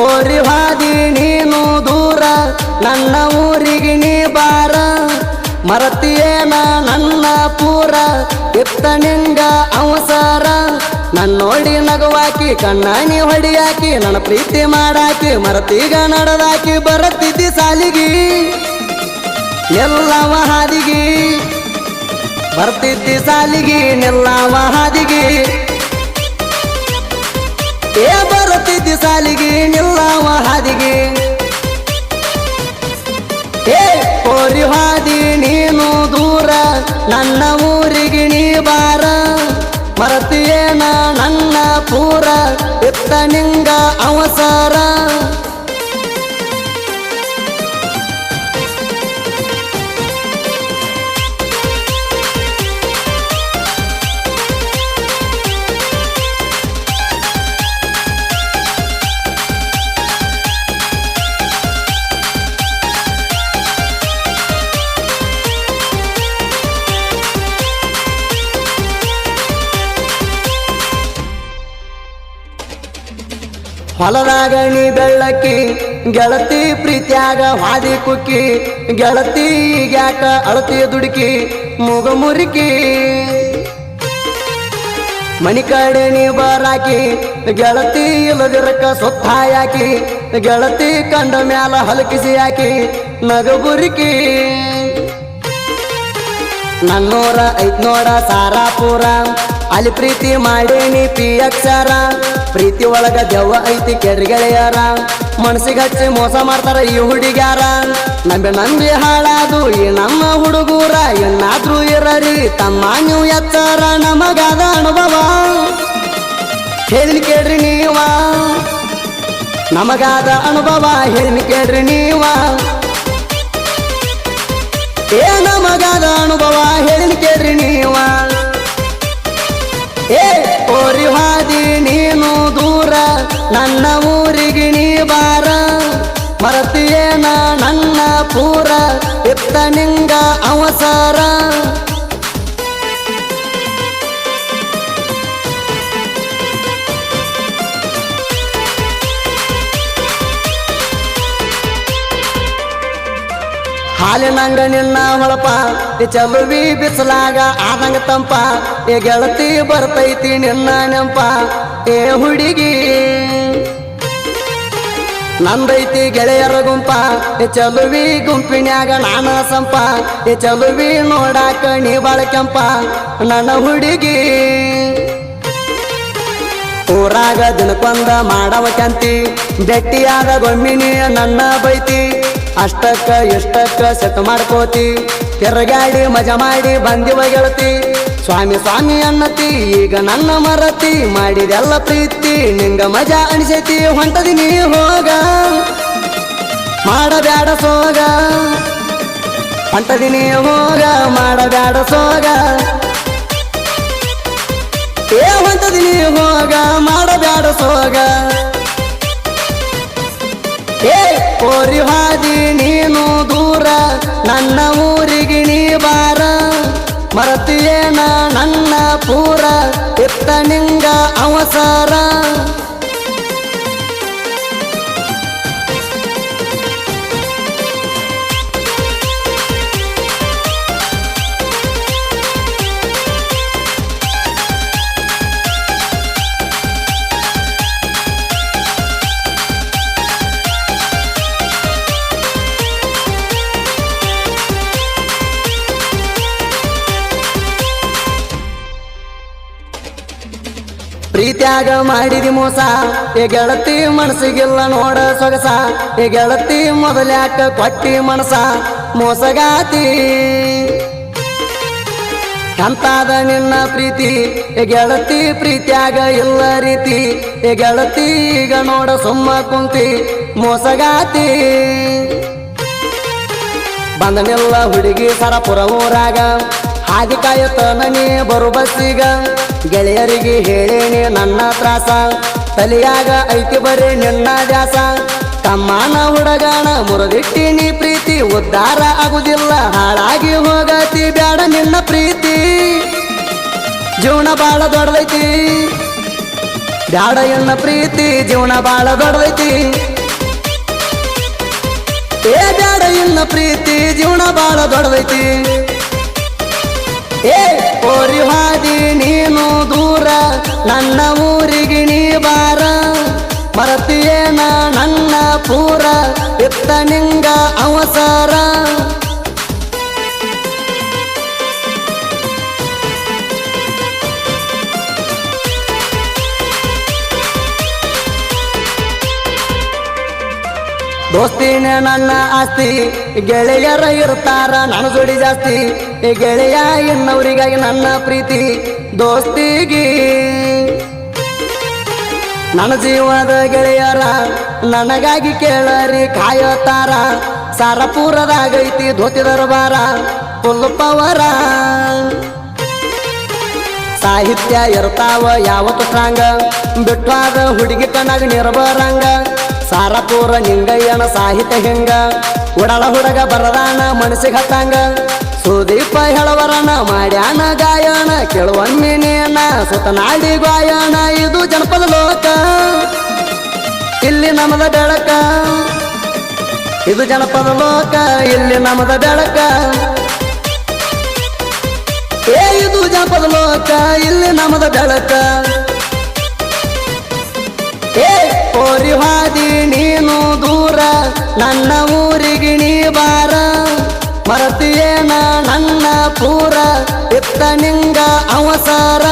ಕೋರಿ ಹಾದಿ ನೀನು ದೂರ, ನನ್ನ ಊರಿಗೆ ನೀ ಬಾರ. ಮರತಿಯೇನ ನನ್ನ ಪೂರ, ಇತ್ತ ನಿಂಗ ಅವಸರ. ನನ್ನ ನೋಡಿ ನಗುವಾಕಿ ಕಣ್ಣಾನಿ ಹೊಡಿಯಾಕಿ, ನನ್ನ ಪ್ರೀತಿ ಮಾಡಾಕಿ, ಮರತೀಗ ನಡೆದಾಕಿ ಬರತಿದ್ದಿ ಸಾಲಿಗಿ. ಎಲ್ಲವ ಹಾದಿಗಿ, ಬರ್ತಿದ್ದಿ ಸಾಲಿಗಿ, ನೆಲ್ಲವ ಹಾದಿಗಿ. ಏ ಬರುತ್ತಿದ್ದಿ ಸಾಲಿಗೆ ನಿಲ್ಲವ ಹಾದಿಗೆ. ಏ ಕೋರಿ ಹಾದಿ, ನೀನು ದೂರ, ನನ್ನ ಊರಿಗೆ ನೀ ಬಾರ. ಮರತಿಯೇನ ನನ್ನ ಪೂರ, ಇತ್ತ ನಿಂಗ ಅವಸರ. ಹೊಲದಾಗ ನೀ ಬೆಳ್ಳಕ್ಕಿ, ಗೆಳತಿ ಪ್ರೀತ್ಯಾಗ ಹಾದಿ ಕುಕ್ಕಿ, ಗೆಳತಿ ಈಗ್ಯಾಕ ಅಳತಿಯ ದುಡುಕಿ, ಮುಗ ಮುರುಕಿ. ಮನಿ ಕಡೆ ನೀ ಬರಾಕಿ, ಗೆಳತಿ ಇಲ್ಲದಿರಕ ಸುತ್ತ ಯಾಕಿ ಗೆಳತಿ ಕಂಡ ಮ್ಯಾಲ ಹಲಕಿಸಿ ಹಾಕಿ ನಗಬುರಿಕಿ ನನ್ನೂರ ಐದ್ನೂರ ಸಾರಾಪುರ, ಅಲ್ಲಿ ಪ್ರೀತಿ ಮಾಡೇನಿ ಪಿ ಅಕ್ಷರ. ಪ್ರೀತಿ ಒಳಗ ದೆವ್ವ ಐತಿ ಕೆಡ್ಗೆಳೆಯರ ಮನಸ್ಸಿಗೆ ಹಚ್ಚಿ ಮೋಸ ಮಾಡ್ತಾರ ಈ ಹುಡುಗ್ಯಾರ. ನಂಬೆ ನಂಬಿ ಹಾಳಾದು ಈ ನಮ್ಮ ಹುಡುಗೂರ ಏನಾದ್ರೂ ಇರರಿ ತಮ್ಮ ನೀವು ಎತ್ತಾರ ನಮಗಾದ ಅನುಭವ. ಹೇಳಿ ಕೇಳ್ರಿ ನೀವ. ನಮಗಾದ ಅನುಭವ ಹೇಳಿ ಕೇಳ್ರಿ ನೀವ. ನನ್ನ ಊರಿಗೆ ನೀ ಬಾರ. ಮರತಿಯೇನ ನನ್ನ ಪೂರ. ಎತ್ತ ನಿಂಗ ಅವಸರ. ಹಾಲಿನಂಗ ನಿನ್ನ ಹೊಳಪ. ಚಲುವಿ ಬಿಸಲಾಗ ಆದಂಗ ತಂಪ. ಏ ಗೆಳತಿ ಬರ್ತೈತಿ ನಿನ್ನ ನೆಂಪ. ಏ ಹುಡುಗಿ. ನಂದೈತಿ ಗೆಳೆಯರ ಗುಂಪ ಚಲುವಿ ಗುಂಪಿನ್ಯಾಗ ನಾನ ಸಂಪ, ಎ ಚಲುವಿ ನೋಡಾಕ ನೀ ಬಾಳ ಕೆಂಪ. ನನ್ನ ಹುಡುಗಿ ಊರಾಗ ದಿನಕ್ಕೊಂದ ಮಾಡವ ಕಂತಿ, ಬೆಟ್ಟಿಯಾದ ಗೊಮ್ಮಿನಿ ನನ್ನ ಬೈತಿ. ಅಷ್ಟಕ್ಕ ಇಷ್ಟಕ್ಕ ಸೆಟ್ ಮಾಡ್ಕೋತಿ, ತಿರುಗಾಡಿ ಮಜಾ ಮಾಡಿ ಬಂದಿವ ಗೆಳತಿ. ಸ್ವಾಮಿ ಸ್ವಾಮಿ ಅನ್ನತಿ, ಈಗ ನನ್ನ ಮರತಿ ಮಾಡಿದೆಲ್ಲ ಪ್ರೀತಿ, ನಿಂಗ ಮಜಾ ಅನಿಸೈತಿ ಹೊಂಟದಿನಿ ಹೋಗ. ಮಾಡಬ್ಯಾಡ ಸೋಗ. ಹೊಂಟದಿ ನೀ ಹೋಗ, ಮಾಡಬ್ಯಾಡ ಸೋಗ. ಏ, ಹೊಂಟದಿ ನೀ ಹೋಗ, ಮಾಡಬ್ಯಾಡ ಸೋಗ. ಏ ಕೋರಿ ಹಾದಿ ನೀನು ದೂರ, ನನ್ನ ಪ್ರೀತ್ಯಾಗ ಮಾಡಿದಿ ಮೋಸ. ಈ ಗೆಳತಿ ಮನಸ್ಸಿಗಿಲ್ಲ ನೋಡ ಸೊಗಸ. ಈ ಗೆಳತಿ ಮೊದಲ್ಯಾಕ ಕೊಟ್ಟಿ ಮನಸ. ಮೋಸಗಾತಿ. ಅಂತಾದ ನಿನ್ನ ಪ್ರೀತಿ? ಈ ಗೆಳತಿ ಪ್ರೀತ್ಯಾಗ ಇಲ್ಲ ರೀತಿ. ಈ ಗೆಳತಿ ಈಗ ನೋಡ ಸುಮ್ಮ ಕುಂತಿ. ಮೋಸಗಾತಿ. ಬಂದನೆಲ್ಲ ಹುಡುಗಿ ಸರಪುರ ಊರಾಗ. ನನಿ ಬರು ಬಸ್ಸಿಗ ಗೆಳೆಯರಿಗೆ ಹೇಳೇನಿ ನನ್ನ ತ್ರಾಸ. ತಲಿಯಾಗ ಐತಿ ಬರೀ ನಿನ್ನ ದ್ಯಾಸ. ತಮ್ಮನ ಹುಡಗಾಣ ಮುರದಿಟ್ಟಿ ನೀ ಪ್ರೀತಿ ಉದ್ಧಾರ ಆಗುದಿಲ್ಲ, ಹಾಳಾಗಿ ಹೋಗತಿ ಬ್ಯಾಡ ನಿನ್ನ ಪ್ರೀತಿ. ಜೀವನ ಬಾಳ ದೊಡ್ಡದೈತಿ. ಬ್ಯಾಡ ಎನ್ನ ಪ್ರೀತಿ, ಜೀವನ ಬಾಳ ದೊಡ್ಡದೈತಿ. ಏ ಬ್ಯಾಡ ಎನ್ನ ಪ್ರೀತಿ, ಜೀವನ ಬಾಳ ದೊಡ್ಡದೈತಿ. ಏ ಓರಿ ನೀನು ದೂರ, ನನ್ನ ಊರಿಗೆ ನೀ ಬಾರ. ಮರತಿಯೇನ ನನ್ನ ಪೂರ ಇತ್ತ ನಿಂಗ ಅವಸರ. ದೋಸ್ತಿನೇ ನನ್ನ ಆಸ್ತಿ, ಗೆಳೆಯರ ಇರ್ತಾರ ನನ್ನ ಜೋಡಿ ಜಾಸ್ತಿ. ಗೆಳೆಯ ಎನ್ನವರಿಗಾಗಿ ನನ್ನ ಪ್ರೀತಿ, ದೋಸ್ತಿಗೆ. ನನ್ನ ಜೀವದ ಗೆಳೆಯರ ನನಗಾಗಿ ಕೇಳರಿ, ಕಾಯತಾರ. ಸಾರಪುರದಾಗೈತಿ ಧೋತಿ ದರ್ಬಾರ ಫುಲ್ ಪವರ ಸಾಹಿತ್ಯ ಇರ್ತಾವ ಯಾವತ್ತು ಸ್ಟ್ರಾಂಗ ಬಿಟ್ಟಾದ ಹುಡುಗಿ ಕಣಗ ನಿರ್ಬರಂಗ ಸಾರಪುರ ನಿಂಗಯ್ಯನ ಸಾಹಿತ್ಯ ಹಿಂಗ ಉಡಳ ಹುಡುಗ ಬರದಾನ ಮನಸ್ಸಿಗೆ ಹತ್ತಂಗ. ಸುದೀಪ ಹೇಳವರನ ಮಾಡ್ಯಾನ ಗಾಯನ ಕೇಳುವಮ್ಮಿ ನೀನ ಸುತನಾಡಿ ಗಾಯನ. ಇದು ಜನಪದ ಲೋಕ. ಇಲ್ಲಿ ನಮದ ಬೆಳಕ. ಇದು ಜನಪದ ಲೋಕ. ಇಲ್ಲಿ ನಮದ ಬೆಳಕ. ಏ, ಇದು ಜನಪದ ಲೋಕ. ಇಲ್ಲಿ ನಮದ ಬೆಳಕ. ಏ ಹಾದಿ ನೀನು ದೂರ. ನನ್ನ ಊರಿಗೆ ನೀ ಬಾರ. ನನ್ನ ಪೂರ ಎತ್ತ ನಿಂಗ ಅವಸಾರ.